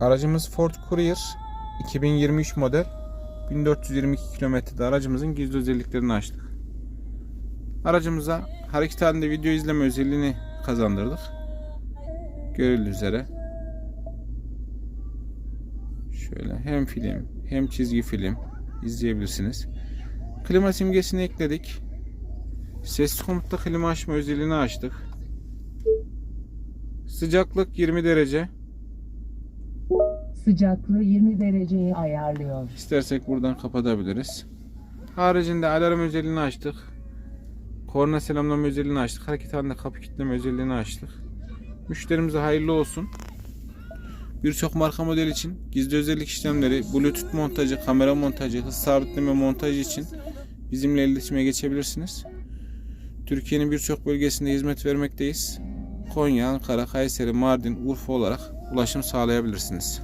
Aracımız Ford Courier 2023 model 1422 kilometrede aracımızın gizli özelliklerini açtık. Aracımıza hareket halinde video izleme özelliğini kazandırdık. Görüldüğü üzere. Şöyle hem film hem çizgi film izleyebilirsiniz. Klima simgesini ekledik. Ses komutta klima açma özelliğini açtık. Sıcaklık 20 derece. Sıcaklığı 20 dereceye ayarlıyor. İstersek buradan kapatabiliriz. Haricinde alarm özelliğini açtık. Korna selamlama özelliğini açtık. Hareket halinde kapı kilitleme özelliğini açtık. Müşterimize hayırlı olsun. Birçok marka model için gizli özellik işlemleri, bluetooth montajı, kamera montajı, hız sabitleme montajı için bizimle iletişime geçebilirsiniz. Türkiye'nin birçok bölgesinde hizmet vermekteyiz. Konya, Ankara, Kayseri, Mardin, Urfa olarak ulaşım sağlayabilirsiniz.